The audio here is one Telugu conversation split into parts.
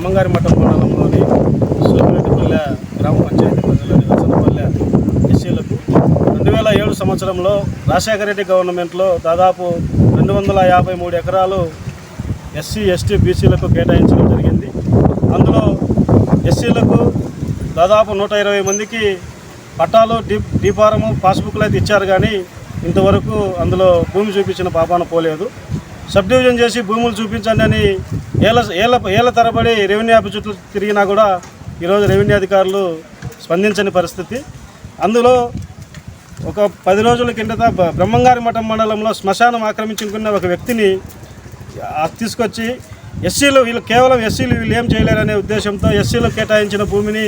బ్రహ్మంగారి మఠం మండలంలోని సూర్యరెడ్డిపల్లె గ్రామ పంచాయతీ పరిధిలోని వసనపల్లె ఎస్సీలకు రెండు వేల ఏడు సంవత్సరంలో రాజశేఖర రెడ్డి గవర్నమెంట్లో దాదాపు రెండు వందల యాభై మూడు ఎకరాలు ఎస్సీ ఎస్టీ బీసీలకు కేటాయించడం జరిగింది. అందులో ఎస్సీలకు దాదాపు నూట ఇరవై మందికి పట్టాలు డీ డీపారము పాస్బుక్లు అయితే ఇచ్చారు కానీ ఇంతవరకు అందులో భూమి చూపించిన పాపాన పోలేదు. సబ్ డివిజన్ చేసి భూములు చూపించండి అని ఏళ్ళ ఏళ్ళ ఏళ్ళ తరబడి రెవెన్యూ ఆఫీస్ చుట్టూ తిరిగినా కూడా ఈరోజు రెవెన్యూ అధికారులు స్పందించని పరిస్థితి. అందులో ఒక పది రోజుల కిందట బ్రహ్మంగారి మఠం మండలంలో శ్మశానం ఆక్రమించుకున్న ఒక వ్యక్తిని తీసుకొచ్చి ఎస్సీలు వీళ్ళు కేవలం ఎస్సీలు వీళ్ళు ఏం చేయలేరనే ఉద్దేశంతో ఎస్సీలు కేటాయించిన భూమిని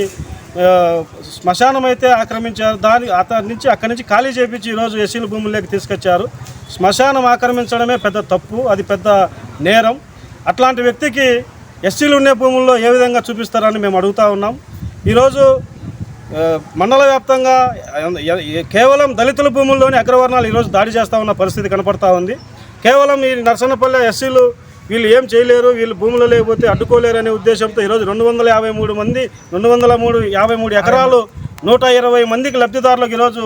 శ్మశానం అయితే ఆక్రమించారు. దాని అతని నుంచి అక్కడి నుంచి ఖాళీ చేపించి ఈరోజు ఎస్సీల భూముల్లోకి తీసుకొచ్చారు. శ్మశానం ఆక్రమించడమే పెద్ద తప్పు అది పెద్ద నేరం. అట్లాంటి వ్యక్తికి ఎస్సీలు ఉండే భూముల్లో ఏ విధంగా చూపిస్తారని మేము అడుగుతా ఉన్నాం. ఈరోజు మండల వ్యాప్తంగా కేవలం దళితుల భూముల్లోని అగ్రవర్ణాలు ఈరోజు దాడి చేస్తూ ఉన్న పరిస్థితి కనపడతా ఉంది. కేవలం ఈ నర్సన్నపల్లె ఎస్సీలు వీళ్ళు ఏం చేయలేరు వీళ్ళు భూములు లేకపోతే అడ్డుకోలేరు అనే ఉద్దేశంతో ఈరోజు రెండు వందల యాభై మూడు మంది రెండు వందల మూడు యాభై మూడు ఎకరాలు నూట ఇరవై మందికి లబ్ధిదారులకు ఈరోజు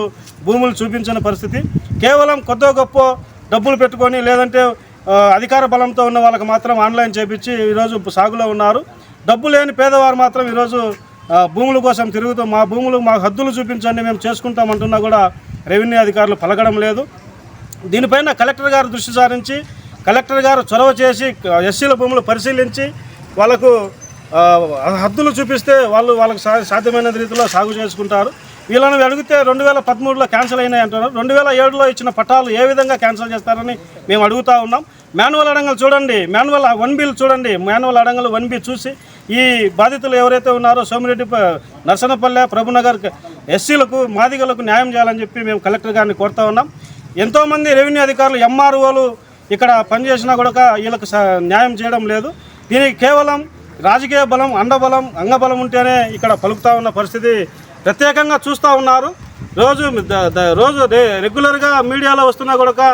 భూములు చూపించిన పరిస్థితి. కేవలం కొద్దో గొప్ప డబ్బులు పెట్టుకొని లేదంటే అధికార బలంతో ఉన్న వాళ్ళకి మాత్రం ఆన్లైన్ చేపించి ఈరోజు సాగులో ఉన్నారు. డబ్బు లేని పేదవారు మాత్రం ఈరోజు భూముల కోసం తిరుగుతూ మా భూములు మా హద్దులు చూపించండి మేము చేసుకుంటామంటున్నా కూడా రెవెన్యూ అధికారులు పలకడం లేదు. దీనిపైన కలెక్టర్ గారు దృష్టి సారించి కలెక్టర్ గారు చొరవ చేసి ఎస్సీల భూములు పరిశీలించి వాళ్ళకు హద్దులు చూపిస్తే వాళ్ళు వాళ్ళకు సా సాధ్యమైన రీతిలో సాగు చేసుకుంటారు. వీళ్ళని అడిగితే రెండు వేల పదమూడులో క్యాన్సిల్ అయినాయి అంటున్నారు. రెండు వేల ఏడులో ఇచ్చిన పట్టాలు ఏ విధంగా క్యాన్సిల్ చేస్తారని మేము అడుగుతా ఉన్నాం. మాన్యువల్ అడంగలు చూడండి. మాన్యువల్ వన్ బిల్ చూడండి. మాన్యువల్ అడంగలు వన్ బి చూసి ఈ బాధితులు ఎవరైతే ఉన్నారో సోమిరెడ్డి నర్సనపల్లె ప్రభునగర్ ఎస్సీలకు మాదిగలకు న్యాయం చేయాలని చెప్పి మేము కలెక్టర్ గారిని కోరుతా ఉన్నాం. ఎంతోమంది రెవెన్యూ అధికారులు ఎంఆర్ఓలు ఇక్కడ పనిచేసినా కూడా వీళ్ళకి స- న్యాయం చేయడం లేదు. దీనికి కేవలం రాజకీయ బలం అండబలం అంగబలం ఉంటేనే ఇక్కడ పలుకుతా ఉన్న పరిస్థితి ప్రత్యేకంగా చూస్తూ ఉన్నారు. రోజు రోజు రెగ్యులర్గా మీడియాలో వస్తున్నా కూడా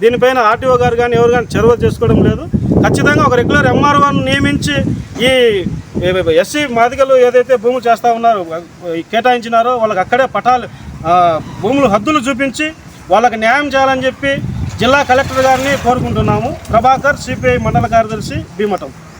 దీనిపైన ఆర్టీఓ గారు కానీ ఎవరు కానీ చొరవ చేసుకోవడం లేదు. ఖచ్చితంగా ఒక రెగ్యులర్ ఎంఆర్ఓను నియమించి ఈ ఎస్సీ మాదిగలు ఏదైతే భూములు చేస్తూ ఉన్నారో కేటాయించినారో వాళ్ళకి అక్కడే పటాలు భూములు హద్దులు చూపించి వాళ్ళకి న్యాయం చేయాలని చెప్పి జిల్లా కలెక్టర్ గారిని కోరుకుంటున్నాము. ప్రభాకర్ సిపిఐ మండల కార్యదర్శి భీమటం